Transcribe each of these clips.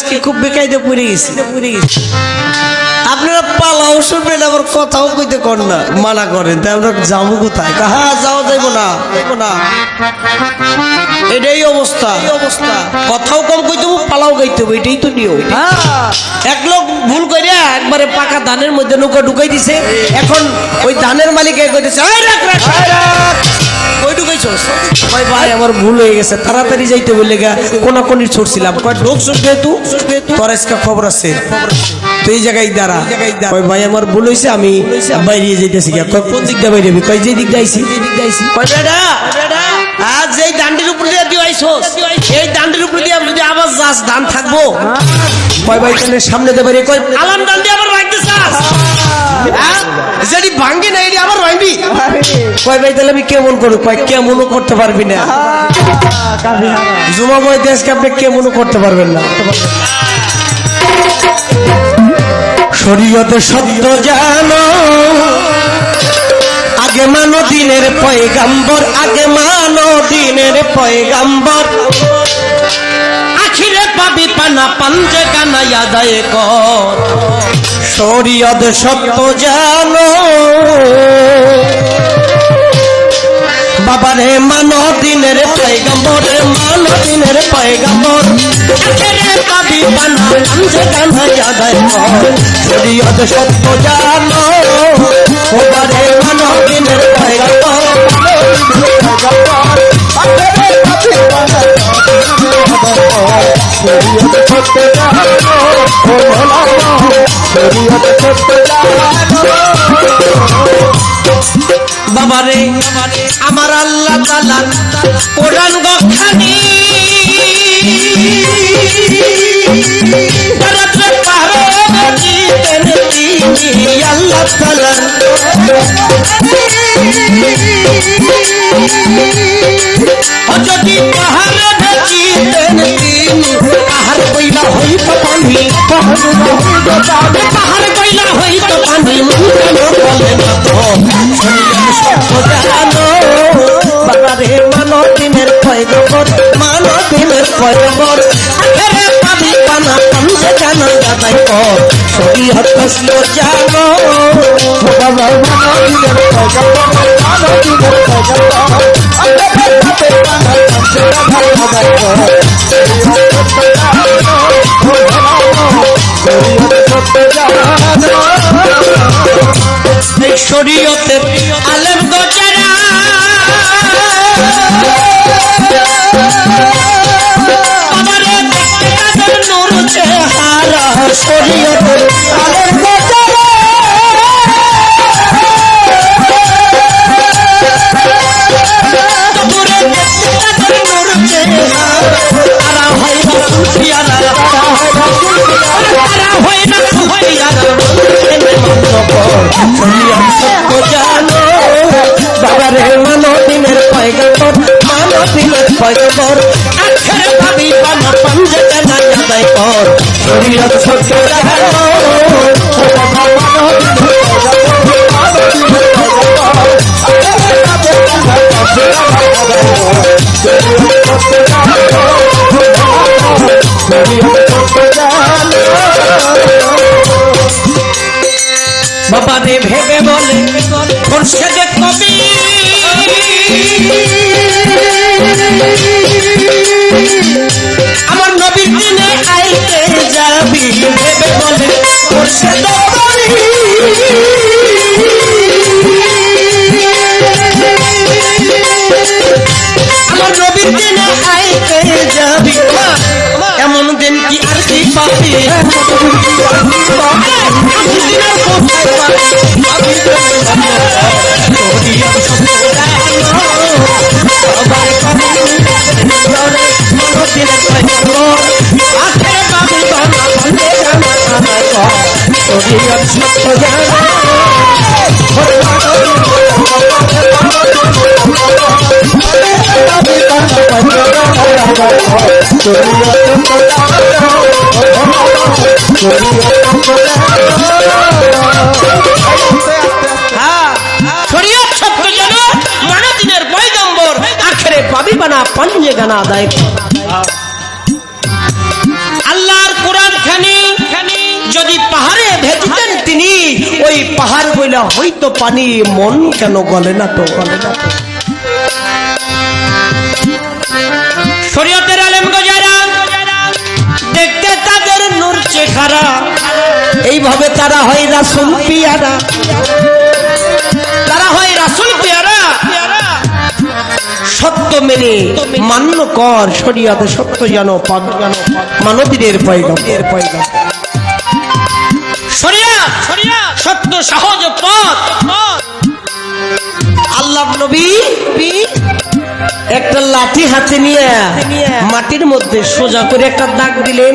আজকে খুব বেকায়দে পড়ে গেছি। আপনারা পালাও শুনবেন আবার কথাও কইতে কর না মানা করেন। তাই আমরা যাব কোথায়? হ্যাঁ যাওয়া যাইবো না এটাই অবস্থা। অবস্থা কথাও কম কইতে পালাও গাইতে হবে এটাই তো নিয়ম। হ্যাঁ। এক লোক ভুল করে একবারে পাকা ধানের মধ্যে নৌকা ঢুকাই দিছে। এখন ওই ধানের মালিক কইতেছে "এই রাখ, রাখ, রাখ।" কই ঢুকাইছস? ভাই, আমার ভুল হয়ে গেছে। তাড়াতাড়ি যাইতে বললে গা কোনা কোনি ছুটছিলাম কয় ঢোক তু তোর আজকে খবর আছে। তুই জায়গায় দাঁড়া। কয়, ভাই, আমার ভুল হয়েছে আমি বাইরে যাইতেছি গা কয়, কোন দিক দিয়ে বাইরে হবি? কয় যে দিক দিয়ে দিয়ে কয় বেটা আজ এই দান্ডির উপর দিয়ে এই দান্ডির উপর দিয়ে যদি আবার যাস, ধান থাকব। কয়, ভাই, তাহলে সামনে দে বাইরে কয়, আলাম দান্ডি আবার রাখতে চাস? হ্যাঁ? ভাঙ্গি না আবার কয় ভাই তাহলে আমি কেমন করব? কয় কেমনও করতে পারবি না। দেশকে আপনি কেমনও করতে পারবেন না। শরীয়তে সত্য জানো আগে মানো দিনের পয়গাম্বর আগে মানো দিনের পয়গাম্বর। আখিরে পাবি পানা পাঞ্জে কানা আদায় কর। শরীয়ত সত্য জানো। বাবারে মানো দিনের পয়গাম্বর, মানো দিনের পয়গাম্বর। আখিরে কর শরীয়ত সত্য জানো। বাবারে আমার আল্লাহ তালা কোরআন গখানি আল্লাহ তালা পাহাড় কইলা হইত পানি মুখানো বলে না তো জানো বাবারে মানো দিনের পয়গম্বর মানো দিনের পয়গম্বর আখেরে পাবি পানা পঞ্চে জানো যাদাই কর শরীয়ত কষ্ট জানো বাবা মানো দিনের পয়গম্বর মানো দিনের পয়গম্বর আখেরে পাবি পানা পঞ্চে জানো কর শরীয়তের আলেম গজারা আমারে নূর চেহারা শরীয়তের বাবা রে ভেবে বলে খোরশেদে কবি? আমার নবীর দিনে আইতে যাবি, ভেবে বলে খোরশেদ আমার নবীর দিনে আইতে যাবি এমন দিন কি আর কি পাবি? শরীয়ত পয়গম্বর আখেরে পাবি বানা পাঞ্জে গানা আদায় আল্লাহর কোরআন খানি, যদি পাহাড়ে ভেজিতেন তিনি, ওই পাহাড় বইলা হয়তো পানি, মন কেন গলে না তো গলে না তো? চেহারা এইভাবে তারা হয় রাসুল পিয়ারা। তারা হয় রাসুল পিয়ারা। সত্য মেনে মান্য কর শরীয়তে, সত্য জানো পাক জানো, মানবীদের পয়গাম এর পয়গাম শরিয়া শরিয়া, সত্য, সহজ পথ। আল্লাহ নবী একটা লাঠি হাতে নিয়ে মাটির মধ্যে সোজা করে একটা দাগ দিলেন।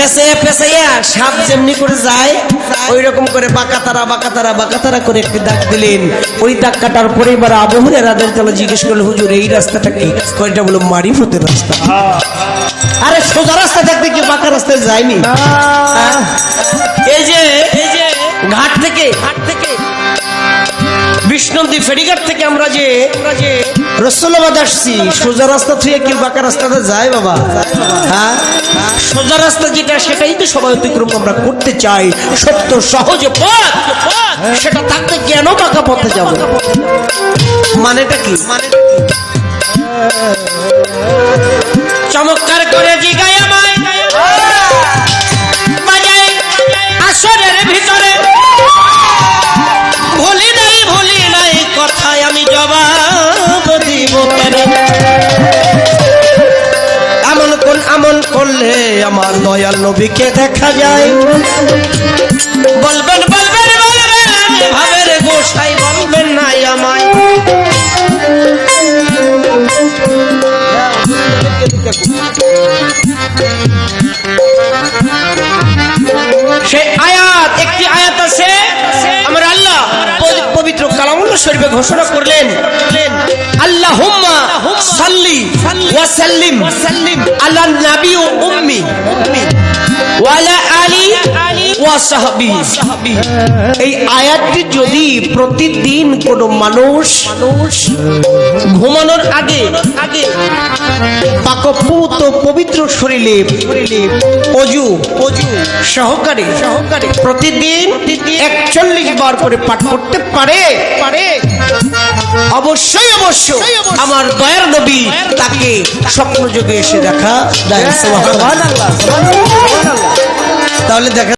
পেছে পেছাইয়া সাপ যেমনি করে যায় ওই রকম করে বাঁকাতারা বাঁকা তারা করে একটি দাগ দিলেন। ওই দাগ কাটার পরে এবার আবহাওয়ার রাদের তালা জিজ্ঞেস করল হুজুর এই রাস্তাটা কি? কয়টা বলো মারি হতে রাস্তা। আরে সোজা রাস্তা দেখতে কি বাঁকা রাস্তায় যায়নি? এই যে ঘাট থেকে ঘাট থেকে বিষ্ণন্দী ফেরিঘাট থেকে আমরা যে আসছি, সোজা রাস্তা থেকে বাঁকা রাস্তাটা যায় বাবা? হ্যাঁ? সোজা রাস্তা যেটা, সেটাই অতিক্রম আমরা করতে চাই। সত্য, সহজ সেটা থাকতে কেন বাঁকা পথে যাব? মানেটা কি? চমৎকার করে জিগায় আমার দয়াল নবীকে দেখা যায়। বলবেন বলবেন ভাবের গোসাই, বলবেন নাই আমায়। সেই আয়াত, একটি আয়াত আছে, আমার আল্লাহ পবিত্র কালামুল্লাহ শরীফে ঘোষণা করলেন আল্লাহ হুম্মা সাল্লি আলা ও উম্মি। ওয়ালা আলী এই আয়াতটি যদি প্রতিদিন মানুষ ঘুমানোর আগে আগে পবিত্র শরীরে অজু অজু সহকারে সহকারে প্রতিদিন একচল্লিশ বার করে পাঠ করতে পারে পারে। অবশ্যই অবশ্যই। আমার দয়ার নবী তাকে স্বপ্ন যুগে এসে দেখা। দেয় তাহলে দেখা